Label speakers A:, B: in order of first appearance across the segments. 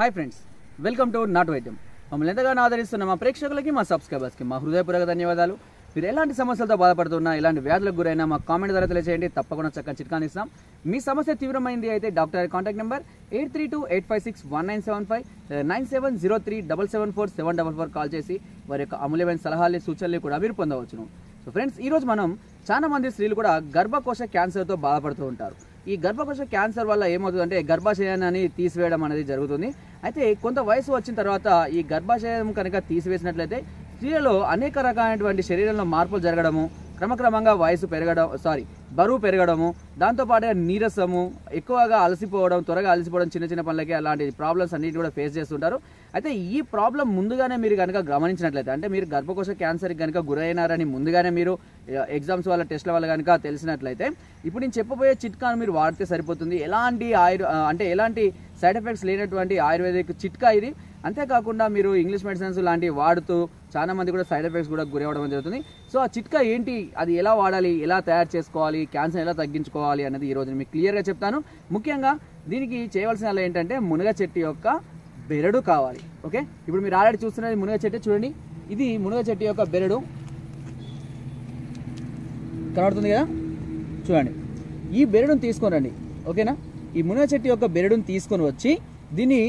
A: Hi friends welcome to నాట్ వైద్యం మమ్మల్ని ఎంతగానో ఆదరిస్తున్న మా ప్రేక్షకులకి మా సబ్స్క్రైబర్స్కి మా హృదయపూర్వక ధన్యవాదాలు. మీరు ఎలాంటి సమస్యలతో బాధపడుతున్నా ఎలాంటి వ్యాధులకు గురైనా మా కామెంట్ ద్వారా తెలియజేయండి తప్పకుండా చక్కని చిట్కాని ఇస్తాం. మీ సమస్య తీవ్రమైంది అయితే doctor contact number eight three two eight five six one nine seven five nine seven zero three double seven four seven double four call చేసి వారి యొక్క అమూల్యమైన సలహాలు సూచనలు కూడా మీరు పొందవచ్చును. సో ఫ్రెండ్స్ ఈరోజు మనం చాలా మంది స్త్రీలు కూడా గర్భకోశ క్యాన్సర్తో బాధపడుతూ ఉంటారు. ఈ గర్భకోశ క్యాన్సర్ వల్ల ఏమవుతుందంటే గర్భాశయాన్ని తీసివేయడం అనేది జరుగుతుంది. అయితే కొంత వయసు వచ్చిన తర్వాత ఈ గర్భాశయం కనుక తీసివేసినట్లయితే స్త్రీలలో అనేక రకాలైనటువంటి శరీరంలో మార్పులు జరగడము క్రమక్రమంగా వయసు పెరగడం సారీ బరువు పెరగడము దాంతోపాటే నీరసము ఎక్కువగా అలసిపోవడం త్వరగా అలసిపోవడం చిన్న చిన్న పనులకి అలాంటి ప్రాబ్లమ్స్ అన్నిటి కూడా ఫేస్ చేస్తుంటారు. అయితే ఈ ప్రాబ్లం ముందుగానే మీరు కనుక గమనించినట్లయితే అంటే మీరు గర్భకోశ క్యాన్సర్కి కనుక గురైనారని ముందుగానే మీరు ఎగ్జామ్స్ వల్ల టెస్ట్ల వల్ల కనుక తెలిసినట్లయితే ఇప్పుడు నేను చెప్పబోయే చిట్కాను మీరు వాడితే సరిపోతుంది. ఎలాంటి ఆయుర్ అంటే ఎలాంటి సైడ్ ఎఫెక్ట్స్ లేనటువంటి ఆయుర్వేదిక్ చిట్కా ఇది. అంతేకాకుండా మీరు ఇంగ్లీష్ మెడిసిన్స్ లాంటివి వాడుతూ చాలా మంది కూడా సైడ్ ఎఫెక్ట్స్ కూడా గురవడం జరుగుతుంది. సో ఆ చిట్కా ఏంటి? అది ఎలా వాడాలి? ఎలా తయారు చేసుకోవాలి? క్యాన్సర్ ఎలా తగ్గించుకోవాలి అనేది ఈ రోజు మీకు క్లియర్గా చెప్తాను. ముఖ్యంగా దీనికి చేయవలసిన ఏంటంటే మునగ చెట్టు యొక్క బెరడు కావాలి. ఓకే? ఇప్పుడు మీరు ఆల్రెడీ చూస్తున్నది మునగ చెట్టు చూడండి. ఇది మునగ చెట్టు యొక్క బెరడు. కనబడుతుంది కదా? చూడండి. ఈ బెరడును తీసుకొని రండి. ఓకేనా? ఈ మునగ చెట్టు యొక్క బెరడును తీసుకొని వచ్చి దీన్ని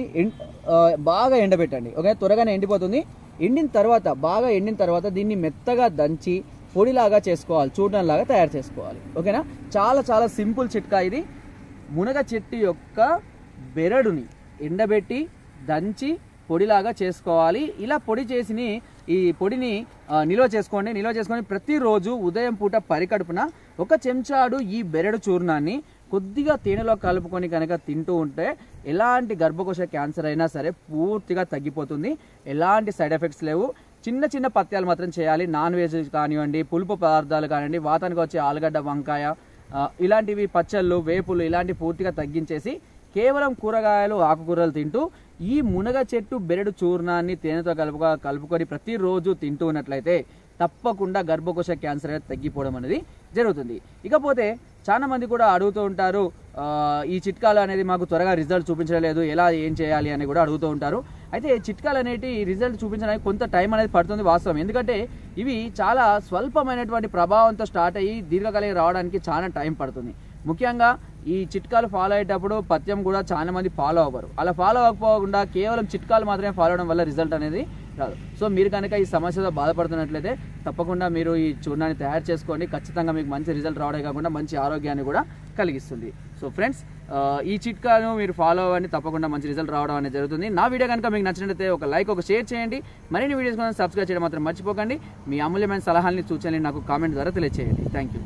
A: బాగా ఎండబెట్టండి. ఓకే త్వరగానే ఎండిపోతుంది. ఎండిన తర్వాత బాగా ఎండిన తర్వాత దీన్ని మెత్తగా దంచి పొడిలాగా చేసుకోవాలి. చూడడంలాగా తయారు చేసుకోవాలి. ఓకేనా? చాలా చాలా సింపుల్ చిట్కా ఇది. మునగ చెట్టు యొక్క బెరడుని ఎండబెట్టి దంచి పొడిలాగా చేసుకోవాలి. ఇలా పొడి చేసి ఈ పొడిని నిల్వ చేసుకోండి. నిల్వ చేసుకొని ప్రతిరోజు ఉదయం పూట పరికడుపున ఒక చెంచాడు ఈ బెరడు చూర్ణాన్ని కొద్దిగా తేనెలో కలుపుకొని కనుక తింటూ ఉంటే ఎలాంటి గర్భకోశ క్యాన్సర్ అయినా సరే పూర్తిగా తగ్గిపోతుంది. ఎలాంటి సైడ్ ఎఫెక్ట్స్ లేవు. చిన్న చిన్న పత్యాలు మాత్రం చేయాలి. నాన్ వెజ్ కానివ్వండి పులుపు పదార్థాలు కానివ్వండి వాతానికి వచ్చే ఆలుగడ్డ వంకాయ ఇలాంటివి పచ్చళ్ళు వేపులు ఇలాంటి పూర్తిగా తగ్గించేసి కేవలం కూరగాయలు ఆకుకూరలు తింటూ ఈ మునగ చెట్టు బెరడు చూర్ణాన్ని తేనెతో కలుపుగా కలుపుకొని ప్రతిరోజు తింటూ ఉన్నట్లయితే తప్పకుండా గర్భకోశ క్యాన్సర్ అనేది తగ్గిపోవడం అనేది జరుగుతుంది. ఇకపోతే చాలా మంది కూడా అడుగుతూ ఉంటారు ఈ చిట్కాలు అనేది మాకు త్వరగా రిజల్ట్ చూపించలేదు ఎలా ఏం చేయాలి అని కూడా అడుగుతూ ఉంటారు. అయితే చిట్కాలు అనేటి రిజల్ట్ చూపించడానికి కొంత టైం అనేది పడుతుంది వాస్తవం. ఎందుకంటే ఇవి చాలా స్వల్పమైనటువంటి ప్రభావంతో స్టార్ట్ అయ్యి దీర్ఘకాలిక రావడానికి చాలా టైం పడుతుంది. ముఖ్యంగా ఈ చిట్కాలు ఫాలో అయ్యేటప్పుడు పత్యం కూడా చాలా మంది ఫాలో అవ్వరు. అలా ఫాలో అవ్వకపోకుండా కేవలం చిట్కాలు మాత్రమే ఫాలో అవడం వల్ల రిజల్ట్ అనేది రాదు సో మీరు కనుక ఈ సమస్యతో బాధపడుతున్నట్లయితే తప్పకుండా మీరు ఈ చూర్ణాన్ని తయారు చేసుకోండి. ఖచ్చితంగా మీకు మంచి రిజల్ట్ రావడే కాకుండా మంచి ఆరోగ్యాన్ని కూడా కలిగిస్తుంది. సో ఫ్రెండ్స్ ఈ చిట్కాను మీరు ఫాలో అవ్వండి. తప్పకుండా మంచి రిజల్ట్ రావడం అనేది జరుగుతుంది. నా వీడియో కనుక మీకు నచ్చినట్లయితే ఒక లైక్ ఒక షేర్ చేయండి. మరిన్ని వీడియోస్ కోసం సబ్స్క్రైబ్ చేయడం మాత్రం మర్చిపోకండి. మీ అమూల్యమైన సలహాలని సూచనలు నాకు కామెంట్ ద్వారా తెలియజేయండి థ్యాంక్ యూ.